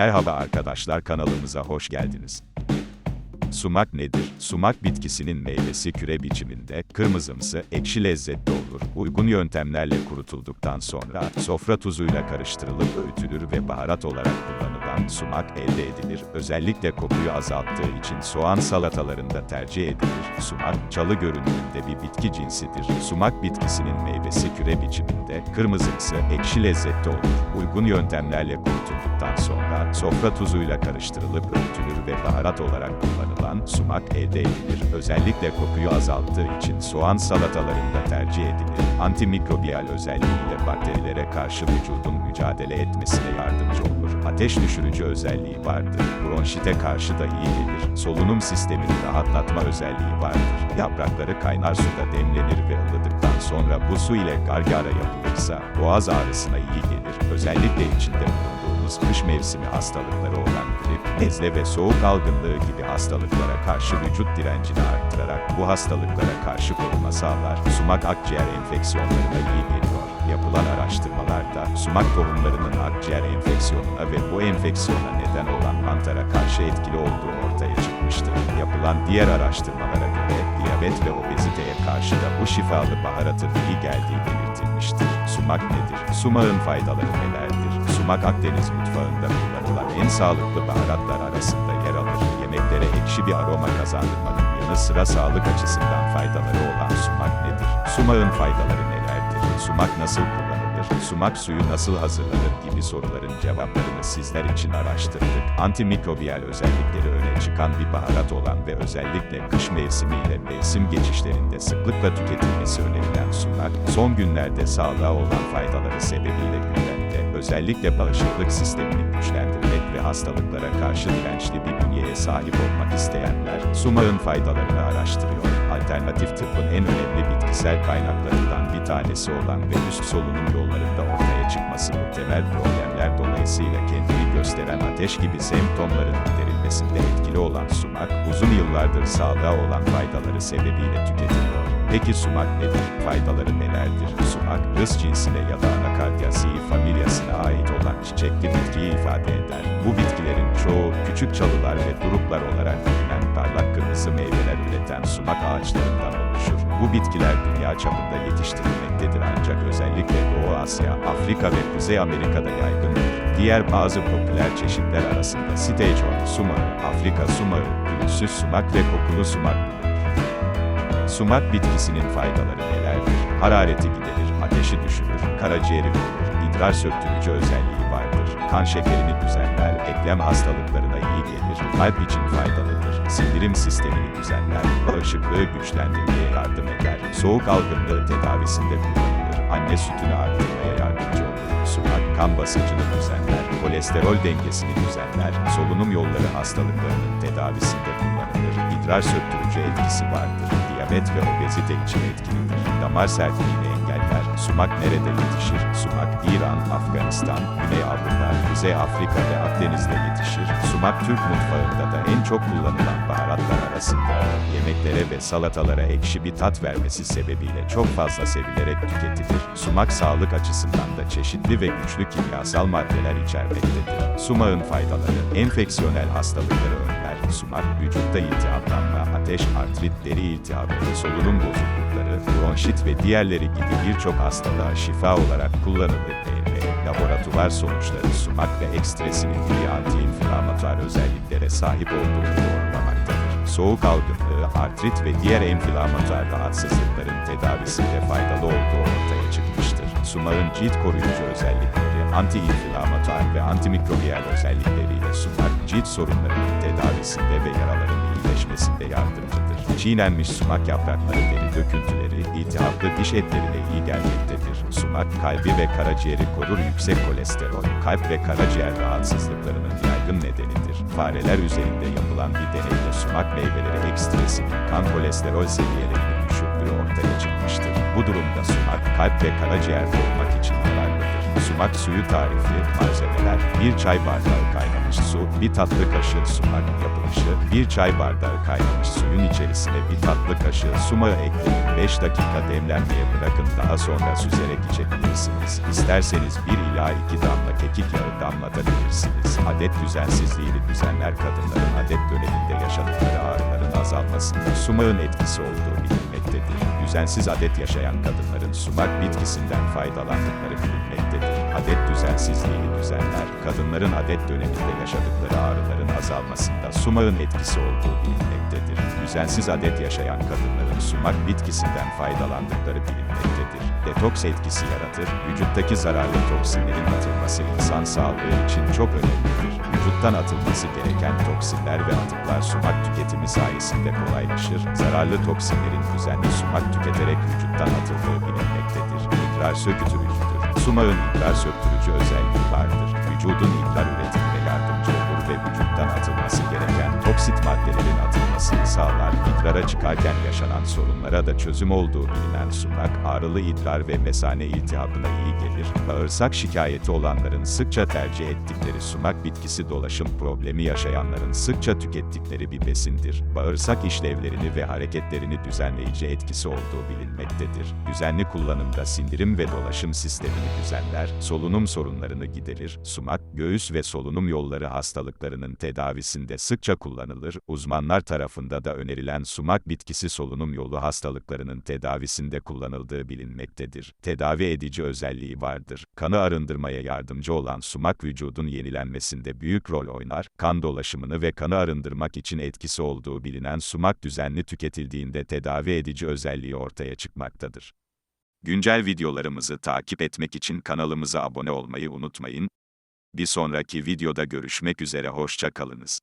Merhaba arkadaşlar kanalımıza hoş geldiniz. Sumak nedir? Sumak bitkisinin meyvesi küre biçiminde, kırmızımsı, ekşi lezzetli olur. Uygun yöntemlerle kurutulduktan sonra, sofra tuzuyla karıştırılıp öğütülür ve baharat olarak kullanılan sumak elde edilir. Özellikle kokuyu azalttığı için soğan salatalarında tercih edilir. Sumak, çalı görünümünde bir bitki cinsidir. Sumak bitkisinin meyvesi küre biçiminde, kırmızımsı, ekşi lezzetli olur. Uygun yöntemlerle kurutulduktan sonra, sofra tuzuyla karıştırılıp öğütülür ve baharat olarak kullanılan sumak elde edilir. Özellikle kokuyu azalttığı için soğan salatalarında tercih edilir. Antimikrobiyal özelliğiyle bakterilere karşı vücudun mücadele etmesine yardımcı olur. Ateş düşürücü özelliği vardır. Bronşite karşı da iyi gelir. Solunum sistemini rahatlatma özelliği vardır. Yaprakları kaynar suda demlenir ve ılıdıktan sonra bu su ile gargara yapılırsa boğaz ağrısına iyi gelir. Özellikle içinde bulunduğumuz kış mevsimi hastalıkları olan grip, nezle ve soğuk algınlığı gibi hastalıklara karşı vücut direncini arttırarak bu hastalıklara karşı koruma sağlar. Sumak akciğer enfeksiyonlarına iyi geliyor. Yapılan araştırmalarda sumak tohumlarının akciğer enfeksiyonuna ve bu enfeksiyona neden olan mantara karşı etkili olduğu ortaya çıkmıştır. Yapılan diğer araştırmalara göre diyabet ve obeziteye karşı da bu şifalı baharatın iyi geldiği belirtilmiştir. Sumak nedir? Sumağın faydaları nelerdir? Sumak Akdeniz mutfağında kullanılan en sağlıklı baharatlar arasında yer alır. Yemeklere ekşi bir aroma kazandırmanın yanı sıra sağlık açısından faydaları olan sumak nedir? Sumağın faydaları nelerdir? Sumak nasıl kullanılır? Sumak suyu nasıl hazırlanır gibi soruların cevaplarını sizler için araştırdık. Antimikrobiyal özellikleri öne çıkan bir baharat olan ve özellikle kış mevsimiyle mevsim geçişlerinde sıklıkla tüketilmesi önerilen sumak, son günlerde sağlığa olan faydaları sebebiyle gündemde. Özellikle bağışıklık sistemini güçlendirmek ve hastalıklara karşı dirençli bir bünyeye sahip olmak isteyenler, sumağın faydalarını araştırıyor. Alternatif tıbbın en önemli bitkisel kaynaklarından bir tanesi olan ve üst solunum yollarında ortaya çıkması muhtemel problemler dolayısıyla kendini gösteren ateş gibi semptomların giderilmesinde etkili olan sumak, uzun yıllardır sağlığa olan faydaları sebebiyle tüketiliyor. Peki sumak nedir? Faydaları nelerdir? Sumak, rıs cinsine ya da Anacardiaceae familyasına ait olan çiçekli bitkiyi ifade eder. Bu bitkilerin çoğu küçük çalılar ve duruklar olarak bilinen parlak kırmızı meyveler üreten sumak ağaçlarından oluşur. Bu bitkiler dünya çapında yetiştirilmektedir ancak özellikle Doğu Asya, Afrika ve Kuzey Amerika'da yaygındır. Diğer bazı popüler çeşitler arasında Stage sumağı, Afrika sumağı, gülsüz sumak ve kokulu sumak bulunur. Sumak bitkisinin faydaları nelerdir? Harareti giderir, ateşi düşürür, karaciğeri korur, idrar söktürücü özelliği vardır. Kan şekerini düzenler, eklem hastalıklarına iyi gelir, kalp için faydalıdır, sindirim sistemini düzenler, bağışıklığı güçlendirmeye yardım eder, soğuk algınlığı tedavisinde kullanılır, anne sütünü arttırmaya yardımcı olur. Sumak, kan basıncını düzenler, kolesterol dengesini düzenler, solunum yolları hastalıklarının tedavisinde kullanılır, idrar söktürücü etkisi vardır, diyabet ve obezite için etkilidir, damar sertliğini engeller, sumak nerede yetişir? Sumak, İran, Afganistan, Güney Avrupa, Kuzey Afrika ve Akdeniz'de yetişir. Sumak Türk mutfağında da en çok kullanılan baharatlar arasında. Yemeklere ve salatalara ekşi bir tat vermesi sebebiyle çok fazla sevilerek tüketilir. Sumak sağlık açısından da çeşitli ve güçlü kimyasal maddeler içermektedir. Sumağın faydaları, enfeksiyonel hastalıkları önler. Sumak, vücutta iltihaplanma, ateş, artrit, deri iltihabı, solunum bozuklukları, bronşit ve diğerleri gibi birçok hastalığa şifa olarak kullanılır ve laboratuvar sonuçları sumak ve ekstresinin iyi anti-inflamatuar özelliklere sahip olduğunu doğrulamaktadır. Soğuk algınlığı, artrit ve diğer enflamatuar rahatsızlıkların tedavisinde faydalı olduğu ortaya çıkmıştır. Sumağın cilt koruyucu özellikleri, anti-inflamatuar ve antimikrobiyal özellikleriyle sumak, cilt sorunlarının tedavisinde ve yaraların iyileşmesinde yardımcıdır. Çiğnenmiş sumak yaprakları deri döküntüleri, iltihaplı diş etlerine iyi gelmektedir. Sumak, kalbi ve karaciğeri korur yüksek kolesterol, kalp ve karaciğer rahatsızlıklarının yaygın nedenidir. Fareler üzerinde yapılan bir deneyde sumak meyveleri ekstresinin kan kolesterol seviyelerinin düşürdüğü ortaya çıkmıştır. Bu durumda sumak, kalp ve karaciğer korumak için yararlıdır. Sumak suyu tarifi, malzemeler, bir çay bardağı kaynamış su, bir tatlı kaşığı sumak yapılışı, bir çay bardağı kaynamış suyun içerisine bir tatlı kaşığı sumağı ekleyin, 5 dakika demlenmeye bırakın daha sonra süzerek içebilirsiniz. İsterseniz 1 ila 2 damla kekik yağı damlatabilirsiniz. Adet düzensizliğini düzenler kadınların adet döneminde yaşadıkları ağrıların azalmasında sumağın etkisi olduğu bilinmektedir. Düzensiz adet yaşayan kadınların sumak bitkisinden faydalandıkları bilinmektedir. Adet düzensizliğini düzenler, kadınların adet döneminde yaşadıkları ağrıların azalmasında sumağın etkisi olduğu bilinmektedir. Düzensiz adet yaşayan kadınların sumak bitkisinden faydalandıkları bilinmektedir. Detoks etkisi yaratır, vücuttaki zararlı toksinlerin atılması insan sağlığı için çok önemlidir. Vücuttan atılması gereken toksinler ve atıklar sumak tüketimi sayesinde kolaylaşır. Zararlı toksinlerin düzenli sumak tüketerek vücuttan atıldığı bilinmektedir. İdrar sökütürücüdür. Sumağın idrar söktürücü özelliği vardır. Vücudun idrar üretimine yardımcı olur ve vücuttan atılması gereken toksit maddelerin atılmasını sağlar. İdrara çıkarken yaşanan sorunlara da çözüm olduğu bilinen sumak, ağrılı idrar ve mesane iltihabına iyi gelir. Bağırsak şikayeti olanların sıkça tercih ettikleri sumak bitkisi dolaşım problemi yaşayanların sıkça tükettikleri bir besindir. Bağırsak işlevlerini ve hareketlerini düzenleyici etkisi olduğu bilinmektedir. Düzenli kullanımda sindirim ve dolaşım sistemini düzenler, solunum sorunlarını giderir. Sumak, göğüs ve solunum yolları hastalıklarının tedavisinde sıkça kullanılır. Uzmanlar tarafında da önerilen sumak bitkisi solunum yolu hastalıklarının tedavisinde kullanıldığı bilinmektedir. Tedavi edici özelliği vardır. Kanı arındırmaya yardımcı olan sumak vücudun yenilenmesinde büyük rol oynar. Kan dolaşımını ve kanı arındırmak için etkisi olduğu bilinen sumak düzenli tüketildiğinde tedavi edici özelliği ortaya çıkmaktadır. Güncel videolarımızı takip etmek için kanalımıza abone olmayı unutmayın. Bir sonraki videoda görüşmek üzere hoşça kalınız.